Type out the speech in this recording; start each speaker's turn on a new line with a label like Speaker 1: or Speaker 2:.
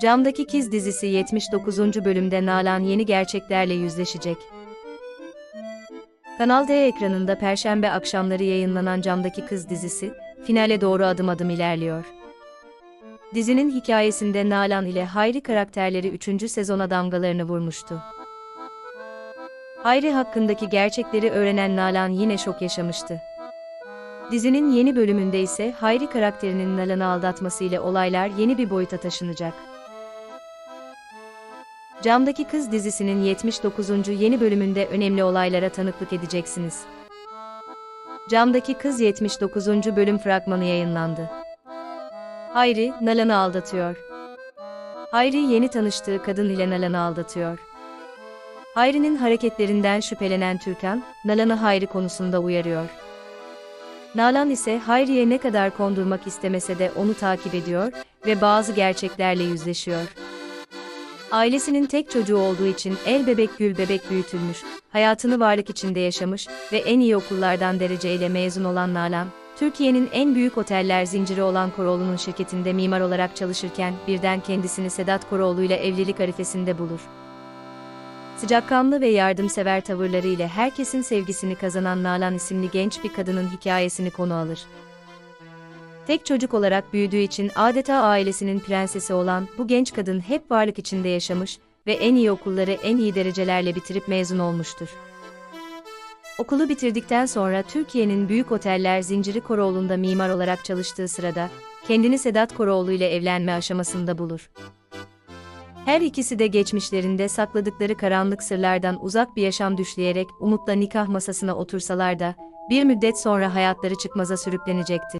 Speaker 1: Camdaki Kiz dizisi 79. bölümde Nalan yeni gerçeklerle yüzleşecek. Kanal D ekranında perşembe akşamları yayınlanan Camdaki Kız dizisi, finale doğru adım adım ilerliyor. Dizinin hikayesinde Nalan ile Hayri karakterleri 3. sezona damgalarını vurmuştu. Hayri hakkındaki gerçekleri öğrenen Nalan yine şok yaşamıştı. Dizinin yeni bölümünde ise Hayri karakterinin Nalan'ı aldatması ile olaylar yeni bir boyuta taşınacak. Camdaki Kız dizisinin 79. yeni bölümünde önemli olaylara tanıklık edeceksiniz. Camdaki Kız 79. bölüm fragmanı yayınlandı. Hayri, Nalan'ı aldatıyor. Hayri yeni tanıştığı kadın ile Nalan'ı aldatıyor. Hayri'nin hareketlerinden şüphelenen Türkan, Nalan'ı Hayri konusunda uyarıyor. Nalan ise Hayri'ye ne kadar kondurmak istemese de onu takip ediyor ve bazı gerçeklerle yüzleşiyor. Ailesinin tek çocuğu olduğu için el bebek gül bebek büyütülmüş, hayatını varlık içinde yaşamış ve en iyi okullardan dereceyle mezun olan Nalan, Türkiye'nin en büyük oteller zinciri olan Koroğlu'nun şirketinde mimar olarak çalışırken birden kendisini Sedat Koroğlu ile evlilik arifesinde bulur. Sıcakkanlı ve yardımsever tavırlarıyla herkesin sevgisini kazanan Nalan isimli genç bir kadının hikayesini konu alır. Tek çocuk olarak büyüdüğü için adeta ailesinin prensesi olan bu genç kadın hep varlık içinde yaşamış ve en iyi okulları en iyi derecelerle bitirip mezun olmuştur. Okulu bitirdikten sonra Türkiye'nin büyük oteller zinciri Koroğlu'nda mimar olarak çalıştığı sırada, kendini Sedat Koroğlu ile evlenme aşamasında bulur. Her ikisi de geçmişlerinde sakladıkları karanlık sırlardan uzak bir yaşam düşleyerek umutla nikah masasına otursalar da, bir müddet sonra hayatları çıkmaza sürüklenecektir.